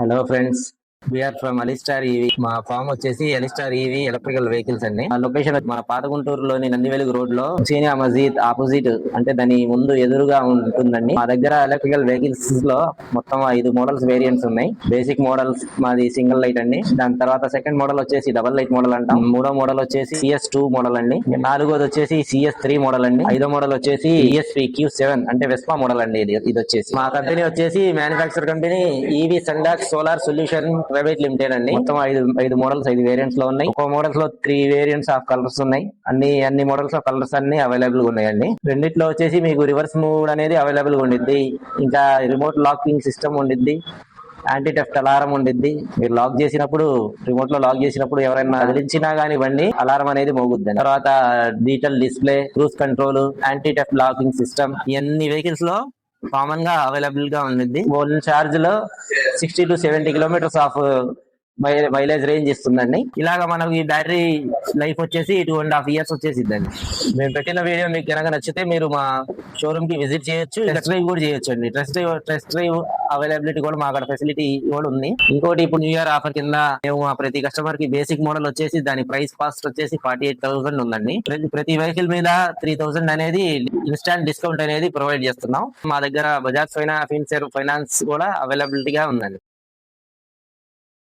hello friends. We are from Alistar EV మా form వచ్చేసి Alistar EV electrical vehicles అండి. ఆ లొకేషన్ మన పాత గుంటూరులోని నందివెలుగు రోడ్లో సీనియా మజీద్ ఆపోజిట్ అంటే దాని ముందు ఎదురుగా ఉంటుందండి. మా దగ్గర ఎలక్ట్రికల్ వెహికల్స్లో మొత్తం ఐదు మోడల్స్ వేరియంట్స్ ఉన్నాయి. బేసిక్ మోడల్స్ మాది సింగిల్ లైట్ అండి. దాని తర్వాత సెకండ్ మోడల్ వచ్చేసి డబల్ లైట్ మోడల్ అంటాం. మూడో మోడల్ వచ్చేసి సిఎస్ టూ మోడల్ అండి. నాలుగోది వచ్చేసి సిఎస్ త్రీ మోడల్ అండి. ఐదో మోడల్ వచ్చేసి ఈఎస్పీ క్యూ సెవెన్ అంటే వెస్పా మోడల్ అండి ఇది. ఇది వచ్చేసి మా కంపెనీ వచ్చేసి మ్యానుఫాక్చర్ కంపెనీ ఈవీ సండాక్ సోలార్ సొల్యూషన్ ప్రైవేట్ లిమిటెడ్ అండి. మొత్తం ఐదు ఐదు మోడల్స్ ఐదు వేరియంట్స్లో ఉన్నాయి. ఒక్కో మోడల్స్లో త్రీ వేరియంట్స్ ఆఫ్ కలర్స్ ఉన్నాయి. అన్ని అన్ని మోడల్స్ ఆఫ్ కలర్స్ అన్ని అవైలబుల్గా ఉన్నాయండి. రెండిట్లో వచ్చేసి మీకు రివర్స్ మూడ్ అనేది అవైలబుల్గా ఉండిద్ది. ఇంకా రిమోట్ లాకింగ్ సిస్టమ్ ఉండిద్ది. యాంటీ టెఫ్ట్ అలారం ఉండిద్ది. మీరు లాక్ చేసినప్పుడు రిమోట్లో లాక్ చేసినప్పుడు ఎవరైనా కదిలించినా కానివ్వండి అలారం అనేది మోగుద్ది తర్వాత digital display cruise control anti theft locking system ఇవన్నీ వెహికల్స్లో కామన్గా అవైలబుల్గా ఉంది one చార్జ్లో sixty to seventy kilometres of mileage range ఇస్తుందండి. ఇలాగ మనకి ఈ బ్యాటరీ లైఫ్ వచ్చేసి టూ అండ్ హాఫ్ ఇయర్స్ వచ్చేసిద్దండి. మేము పెట్టిన వీడియో మీకు కనుక నచ్చితే మీరు మా షోరూమ్కి విజిట్ చేయొచ్చు టెస్ట్ డ్రైవ్ కూడా చేయొచ్చు అండి test drive test drive availability కూడా మా అక్కడ ఫెసిలిటీ కూడా ఉంది. ఇంకోటి ఇప్పుడు న్యూ ఇయర్ ఆఫర్ కింద మేము మా ప్రతి కస్టమర్కి బేసిక్ మోడల్ వచ్చేసి దాని ప్రైస్ కాస్ట్ వచ్చేసి ఫార్టీ ఎయిట్ థౌసండ్ ఉందండి. ప్రతి ప్రతి వెహికల్ మీద త్రీ థౌసండ్ అనేది ఇన్స్టాంట్ డిస్కౌంట్ అనేది ప్రొవైడ్ చేస్తున్నాం. మా దగ్గర బజాజ్ ఫైనాన్స్ ఫైనాన్స్ కూడా అవైలబిలిటీ గా ఉందండి.